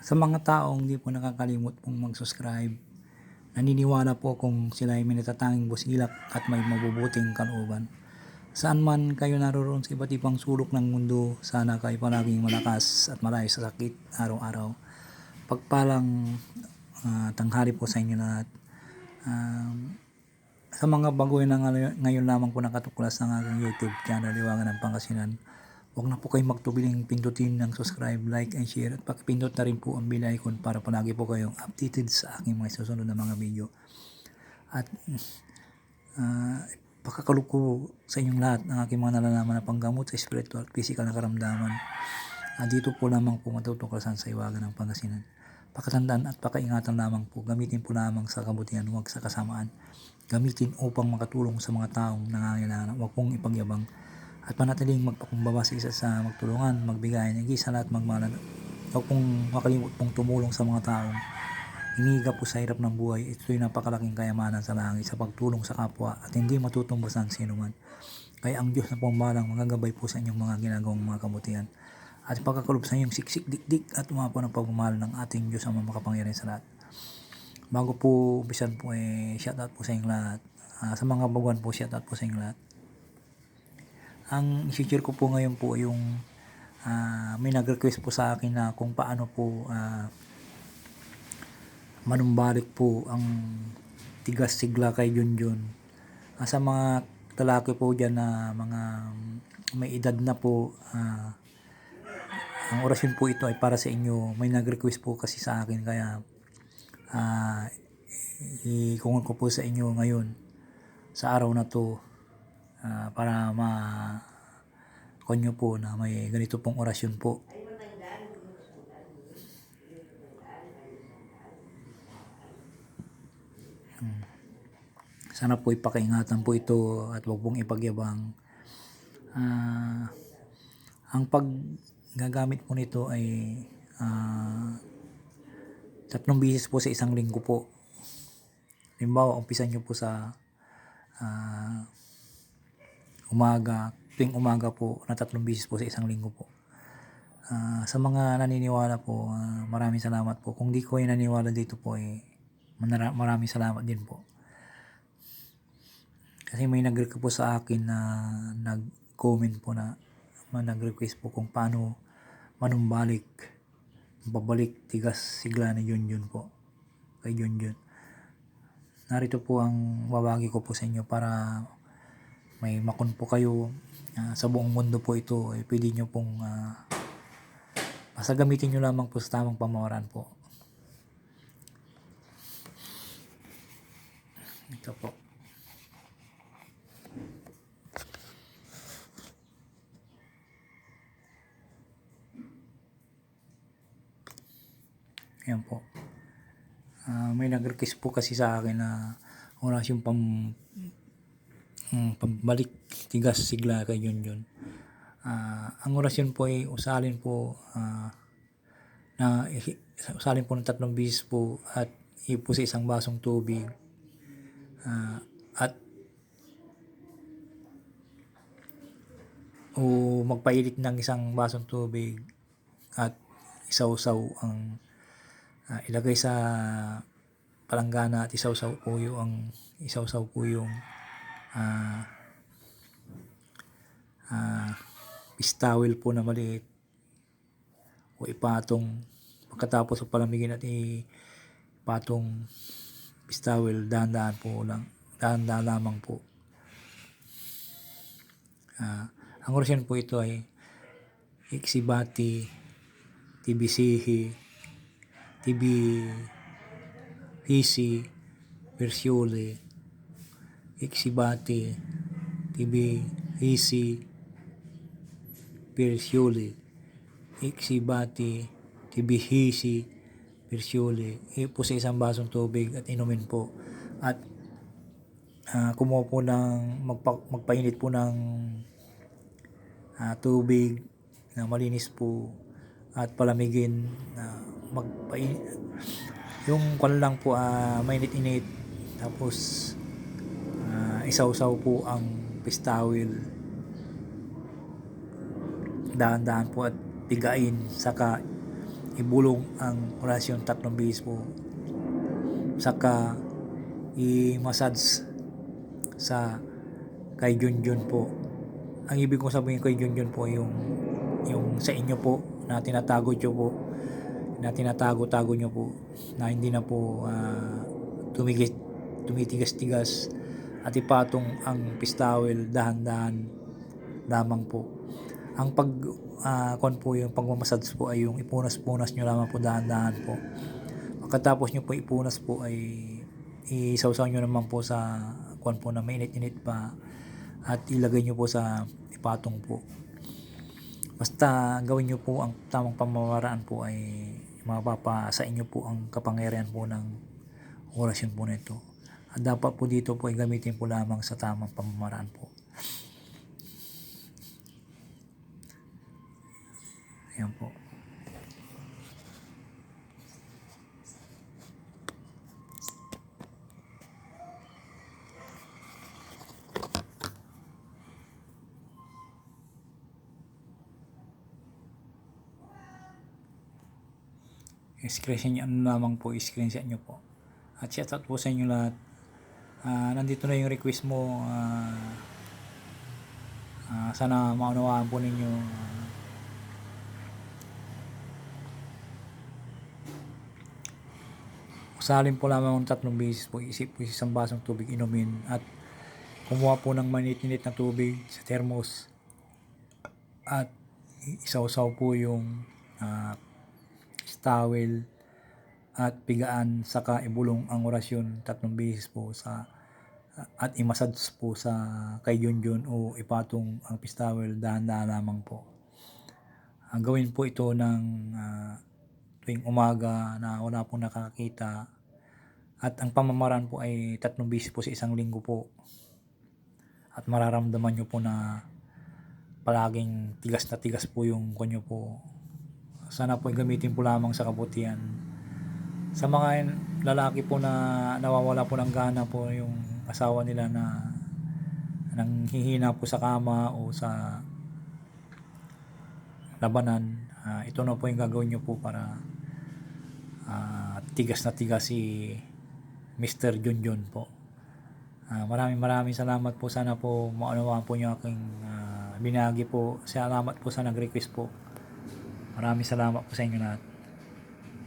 Sa mga taong hindi po nakakalimot pong mag-subscribe, naniniwala po kung sila ay may natatanging busilak at may mabubuting kalooban. Saan man kayo naroon sa iba't ibang sulok ng mundo, sana kayo palaging malakas at malayo sa sakit araw-araw. Pagpalang ah, tanghali po sa inyo lahat. Um, sa mga baguhin na ngayon, ngayon lamang po nakatuklas ng aking YouTube channel, Liwangan ng Pangasinan, huwag na po kayong magtubiling pindutin ng subscribe, like, and share at pakipindot na rin po ang bell icon para palagi po kayong updated sa aking mga susunod na mga video. At uh, pakakaluko sa inyong lahat ng aking mga nalalaman na panggamot sa spiritual at physical na karamdaman. Ah, dito po lamang po matutuklasan sa iwagan ng Pangasinan. Pakatandaan at pakaingatan lamang po, gamitin po lamang sa kabutihan, huwag sa kasamaan. Gamitin upang makatulong sa mga taong nangangailangan, huwag pong ipagyabang. At panatiling magpakumbaba sa isa sa magtulungan, magbigay ng sa lahat magmalan. Huwag pong makalimot pong tumulong sa mga taong hinihiga po sa hirap ng buhay. Ito'y napakalaking kayamanan sa langit sa pagtulong sa kapwa at hindi matutumbasan sino man. Kaya ang Diyos na pumalang magagabay po sa inyong mga ginagawang mga kabutihan at pagkakalob sa inyong siksik dikdik at umapo ng pagmamahal ng ating Diyos ang makapangyarihan sa lahat. Bago po umpisan po eh, shoutout po sa inyong lahat. Ah, sa mga baguhan po, shoutout po sa inyong lahat. Ang i-share ko po ngayon po yung ah, may nag-request po sa akin na kung paano po ah, manumbalik po ang tigas sigla kay Junjun. Ah, sa mga lalaki po dyan na mga may edad na po, ah, ang orasyon po ito ay para sa inyo. May nag-request po kasi sa akin kaya ah ikungol ko po sa inyo ngayon sa araw na to ah, para ma konyo po na may ganito pong orasyon po. Hmm. Sana po ipakaingatan po ito at huwag pong ipagyabang. Ah, ang paggagamit po nito ay ah, tatlong bisis po sa isang linggo po. Halimbawa, umpisan nyo po sa ah, umaga, tuwing umaga po na tatlong bisis po sa isang linggo po. Ah, sa mga naniniwala po, ah, maraming salamat po. Kung di ko ay naniniwala dito po, eh, maraming salamat din po. Kasi may nag-request po sa akin na nag-comment po na na nag-request po kung paano manumbalik babalik tigas sigla ni Junjun po kay Junjun narito po ang babagi ko po sa inyo para may makon po kayo Ah, sa buong mundo po ito eh, pwede nyo pong ah, basta gamitin nyo lamang po sa tamang pamamaraan po ito po Ayan po. Ah, may nag-request po kasi sa akin na oras yung pam um, pambalik tigas sigla kay Junjun. Ah, ang orasyon po ay usalin po ah, na usalin po ng tatlong bisis po at ipo sa isang basong tubig. Ah, at o magpailit ng isang basong tubig at isawsaw ang Ah, ilagay sa palanggana at isawsaw po yung isawsaw po yung ah ah, pistawil po na maliit. O ipatong pagkatapos sa palamigin at ipatong pistawil dahan-dahan po lang dahan-dahan lamang po. Ah, ang orasyon po ito ay iksibati tibisihi TB, PC, Versiole, Iksibati, TB, PC, Versiole, Iksibati, TB, Hisi, Versiole. Ipo sa isang basong tubig at inumin po. At ah, kumuha po ng, magpa, magpainit po ng ah, tubig na malinis po at palamigin na magpain yung kwan lang po uh, mainit-init tapos uh, isaw-saw po ang pistawil dahan-dahan po at pigain saka ibulong ang orasyon tatlong bihis po. Saka i-massage sa kay Junjun po. Ang ibig kong sabihin kay Junjun po yung yung sa inyo po na tinatago nyo po na tinatago-tago nyo po na hindi na po ah, tumigis, tumitigas-tigas at ipatong ang pistawel dahan-dahan lamang po. Ang pag ah, kon po yung pagmamassage po ay yung ipunas-punas nyo lamang po dahan-dahan po. Pagkatapos nyo po ipunas po ay isawsaw nyo naman po sa kon po na mainit-init pa at ilagay nyo po sa ipatong po. Basta gawin nyo po ang tamang pamamaraan po ay mapapa sa inyo po ang kapangyarihan po ng orasyon po nito. At dapat po dito po ay gamitin po lamang sa tamang pamamaraan po. Ayan po. screenshot nyo ano lamang po screenshot nyo po at shout out po sa inyo lahat Ah, nandito na yung request mo Ah, ah, sana maunawaan po ninyo Ah, usalin po lamang ng tatlong beses po isip po isang basong tubig inumin at kumuha po ng manit-init na tubig sa thermos at isawsaw po yung ah, towel at pigaan saka ibulong ang orasyon tatlong beses po sa at imassage po sa kay Junjun o ipatong ang pistawel dahan-dahan lamang po. Ang gawin po ito ng ah, tuwing umaga na wala pong nakakita at ang pamamaraan po ay tatlong beses po sa isang linggo po. At mararamdaman nyo po na palaging tigas na tigas po yung kunyo po sana po ay gamitin po lamang sa kabutihan. Sa mga lalaki po na nawawala po ng gana po yung asawa nila na nang hihina po sa kama o sa labanan, ah, ito na po yung gagawin nyo po para ah, tigas na tigas si Mr. Junjun po. Ah, maraming maraming salamat po. Sana po maunawaan po niyo aking ah, binagi po. Salamat po sa nag-request po. Maraming salamat po sa inyo lahat.